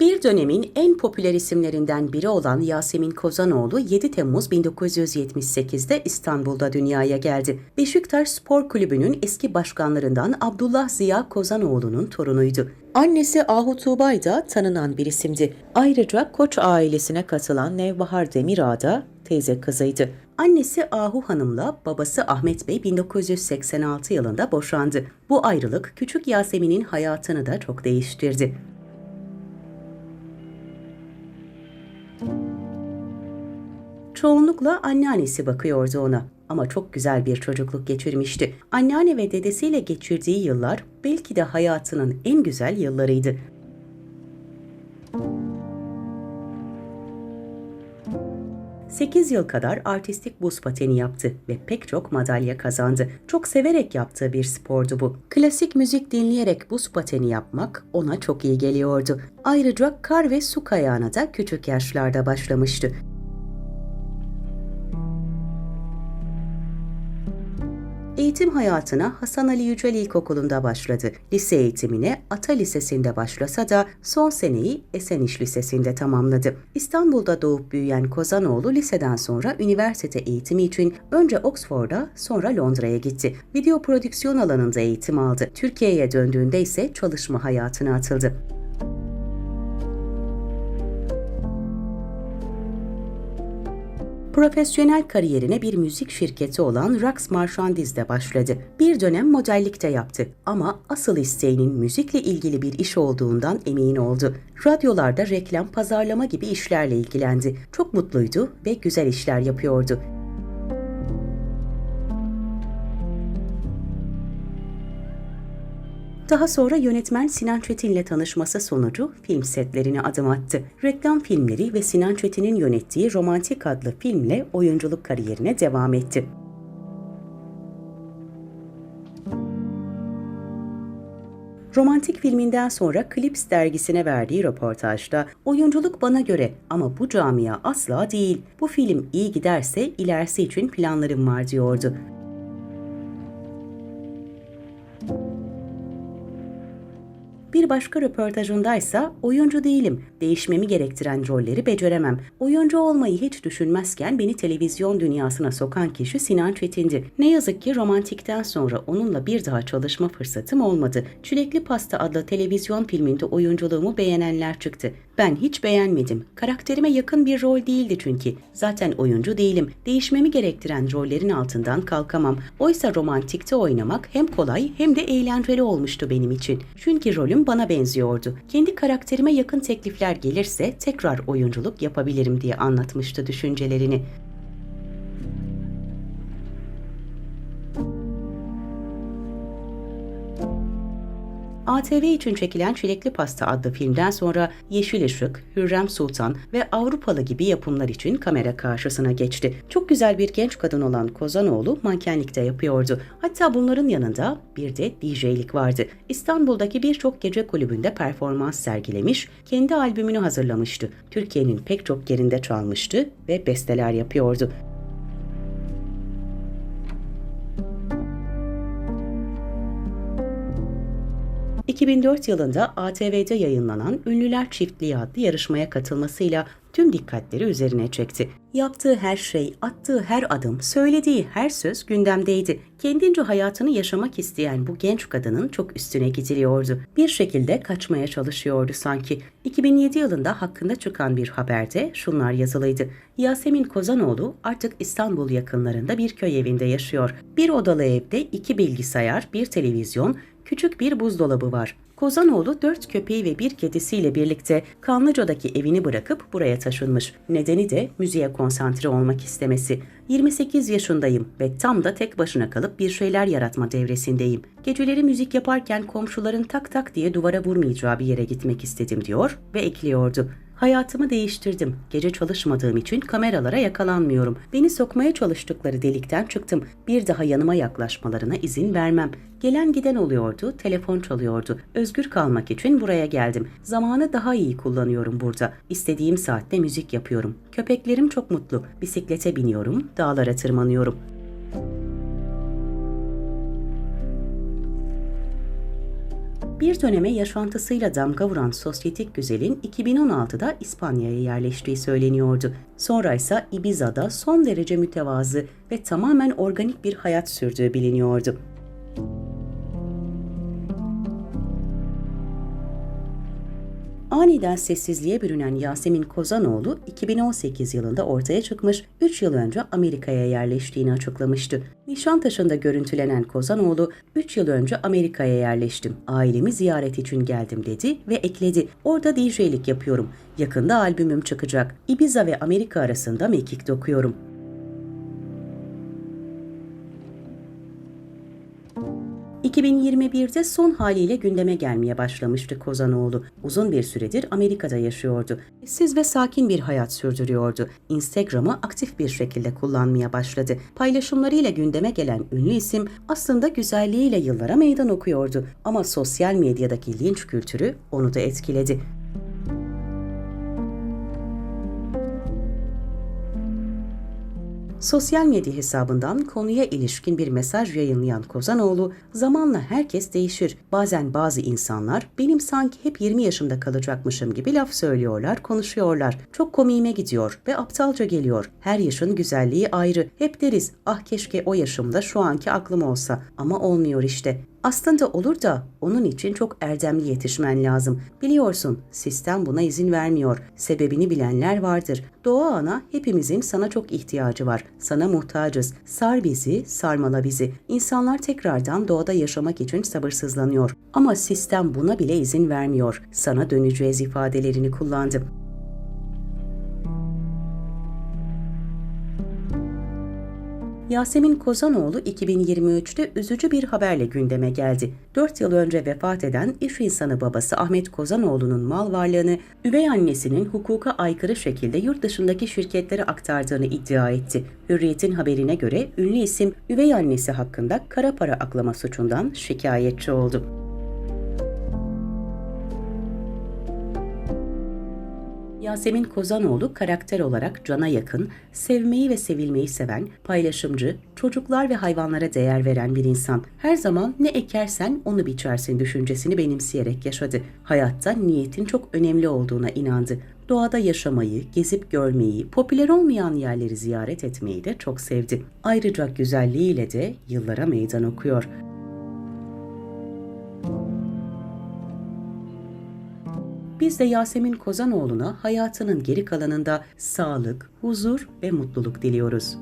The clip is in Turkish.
Bir dönemin en popüler isimlerinden biri olan Yasemin Kozanoğlu 7 Temmuz 1978'de İstanbul'da dünyaya geldi. Beşiktaş Spor Kulübü'nün eski başkanlarından Abdullah Ziya Kozanoğlu'nun torunuydu. Annesi Ahu Tuğbay da tanınan bir isimdi. Ayrıca Koç ailesine katılan Nevbahar Demirağ da teyze kızıydı. Annesi Ahu Hanım'la babası Ahmet Bey 1986 yılında boşandı. Bu ayrılık küçük Yasemin'in hayatını da çok değiştirdi. Çoğunlukla anneannesi bakıyordu ona ama çok güzel bir çocukluk geçirmişti. Anneanne ve dedesiyle geçirdiği yıllar belki de hayatının en güzel yıllarıydı. Sekiz yıl kadar artistik buz pateni yaptı ve pek çok madalya kazandı. Çok severek yaptığı bir spordu bu. Klasik müzik dinleyerek buz pateni yapmak ona çok iyi geliyordu. Ayrıca kar ve su kayağına da küçük yaşlarda başlamıştı. Eğitim hayatına Hasan Ali Yücel İlkokulu'nda başladı. Lise eğitimine Ata Lisesi'nde başlasa da son seneyi Eseniş Lisesi'nde tamamladı. İstanbul'da doğup büyüyen Kozanoğlu liseden sonra üniversite eğitimi için önce Oxford'a sonra Londra'ya gitti. Video prodüksiyon alanında eğitim aldı. Türkiye'ye döndüğünde ise çalışma hayatına atıldı. Profesyonel kariyerine bir müzik şirketi olan Rax Marchandis'de başladı. Bir dönem modellikte yaptı ama asıl isteğinin müzikle ilgili bir iş olduğundan emin oldu. Radyolarda reklam, pazarlama gibi işlerle ilgilendi. Çok mutluydu ve güzel işler yapıyordu. Daha sonra yönetmen Sinan Çetin'le tanışması sonucu film setlerine adım attı. Reklam filmleri ve Sinan Çetin'in yönettiği Romantik adlı filmle oyunculuk kariyerine devam etti. Romantik filminden sonra Clips dergisine verdiği röportajda oyunculuk bana göre ama bu camia asla değil. Bu film iyi giderse ilerisi için planlarım var diyordu. Bir başka röportajındaysa oyuncu değilim. Değişmemi gerektiren rolleri beceremem. Oyuncu olmayı hiç düşünmezken beni televizyon dünyasına sokan kişi Sinan Çetin'di. Ne yazık ki romantikten sonra onunla bir daha çalışma fırsatım olmadı. Çilekli Pasta adlı televizyon filminde oyunculuğumu beğenenler çıktı. Ben hiç beğenmedim. Karakterime yakın bir rol değildi çünkü. Zaten oyuncu değilim. Değişmemi gerektiren rollerin altından kalkamam. Oysa romantikte oynamak hem kolay hem de eğlenceli olmuştu benim için. Çünkü rolüm bana benziyordu. Kendi karakterime yakın teklifler gelirse tekrar oyunculuk yapabilirim diye anlatmıştı düşüncelerini. ATV için çekilen Çilekli Pasta adlı filmden sonra Yeşil Işık, Hürrem Sultan ve Avrupalı gibi yapımlar için kamera karşısına geçti. Çok güzel bir genç kadın olan Kozanoğlu mankenlikte yapıyordu. Hatta bunların yanında bir de DJ'lik vardı. İstanbul'daki birçok gece kulübünde performans sergilemiş, kendi albümünü hazırlamıştı. Türkiye'nin pek çok yerinde çalmıştı ve besteler yapıyordu. 2004 yılında ATV'de yayınlanan Ünlüler Çiftliği adlı yarışmaya katılmasıyla tüm dikkatleri üzerine çekti. Yaptığı her şey, attığı her adım, söylediği her söz gündemdeydi. Kendince hayatını yaşamak isteyen bu genç kadının çok üstüne gidiliyordu. Bir şekilde kaçmaya çalışıyordu sanki. 2007 yılında hakkında çıkan bir haberde şunlar yazılıydı. Yasemin Kozanoğlu artık İstanbul yakınlarında bir köy evinde yaşıyor. Bir odalı evde iki bilgisayar, bir televizyon, küçük bir buzdolabı var. Kozanoğlu dört köpeği ve bir kedisiyle birlikte Kanlıca'daki evini bırakıp buraya taşınmış. Nedeni de müziğe konsantre olmak istemesi. 28 yaşındayım ve tam da tek başına kalıp bir şeyler yaratma devresindeyim. Geceleri müzik yaparken komşuların tak tak diye duvara vurmayacağı bir yere gitmek istedim diyor ve ekliyordu. Hayatımı değiştirdim. Gece çalışmadığım için kameralara yakalanmıyorum. Beni sokmaya çalıştıkları delikten çıktım. Bir daha yanıma yaklaşmalarına izin vermem. Gelen giden oluyordu, telefon çalıyordu. Özgür kalmak için buraya geldim. Zamanı daha iyi kullanıyorum burada. İstediğim saatte müzik yapıyorum. Köpeklerim çok mutlu. Bisiklete biniyorum, dağlara tırmanıyorum. Bir döneme yaşantısıyla damga vuran sosyetik güzelin 2016'da İspanya'ya yerleştiği söyleniyordu. Sonra ise Ibiza'da son derece mütevazı ve tamamen organik bir hayat sürdüğü biliniyordu. Aniden sessizliğe bürünen Yasemin Kozanoğlu 2018 yılında ortaya çıkmış, 3 yıl önce Amerika'ya yerleştiğini açıklamıştı. Nişantaşı'nda görüntülenen Kozanoğlu, 3 yıl önce Amerika'ya yerleştim, ailemi ziyaret için geldim dedi ve ekledi. Orada DJ'lik yapıyorum, yakında albümüm çıkacak, Ibiza ve Amerika arasında mekik dokuyorum. ...2021'de son haliyle gündeme gelmeye başlamıştı Kozanoğlu. Uzun bir süredir Amerika'da yaşıyordu. Siz ve sakin bir hayat sürdürüyordu. Instagram'ı aktif bir şekilde kullanmaya başladı. Paylaşımlarıyla gündeme gelen ünlü isim aslında güzelliğiyle yıllara meydan okuyordu. Ama sosyal medyadaki linç kültürü onu da etkiledi. Sosyal medya hesabından konuya ilişkin bir mesaj yayınlayan Kozanoğlu, zamanla herkes değişir. Bazen bazı insanlar benim sanki hep 20 yaşımda kalacakmışım gibi laf söylüyorlar, konuşuyorlar. Çok komiğime gidiyor ve aptalca geliyor. Her yaşın güzelliği ayrı. Hep deriz, ah keşke o yaşımda şu anki aklım olsa. Ama olmuyor işte. Aslında olur da onun için çok erdemli yetişmen lazım. Biliyorsun sistem buna izin vermiyor. Sebebini bilenler vardır. Doğa ana hepimizin sana çok ihtiyacı var. Sana muhtacız. Sar bizi, sarmala bizi. İnsanlar tekrardan doğada yaşamak için sabırsızlanıyor. Ama sistem buna bile izin vermiyor. Sana döneceğiz ifadelerini kullandı. Yasemin Kozanoğlu 2023'te üzücü bir haberle gündeme geldi. 4 yıl önce vefat eden iş insanı babası Ahmet Kozanoğlu'nun mal varlığını üvey annesinin hukuka aykırı şekilde yurt dışındaki şirketlere aktardığını iddia etti. Hürriyet'in haberine göre ünlü isim üvey annesi hakkında kara para aklama suçundan şikayetçi oldu. Yasemin Kozanoğlu karakter olarak cana yakın, sevmeyi ve sevilmeyi seven, paylaşımcı, çocuklar ve hayvanlara değer veren bir insan. Her zaman ne ekersen onu biçersin düşüncesini benimseyerek yaşadı. Hayatta niyetin çok önemli olduğuna inandı. Doğada yaşamayı, gezip görmeyi, popüler olmayan yerleri ziyaret etmeyi de çok sevdi. Ayrıca güzelliğiyle de yıllara meydan okuyor. Biz de Yasemin Kozanoğlu'na hayatının geri kalanında sağlık, huzur ve mutluluk diliyoruz.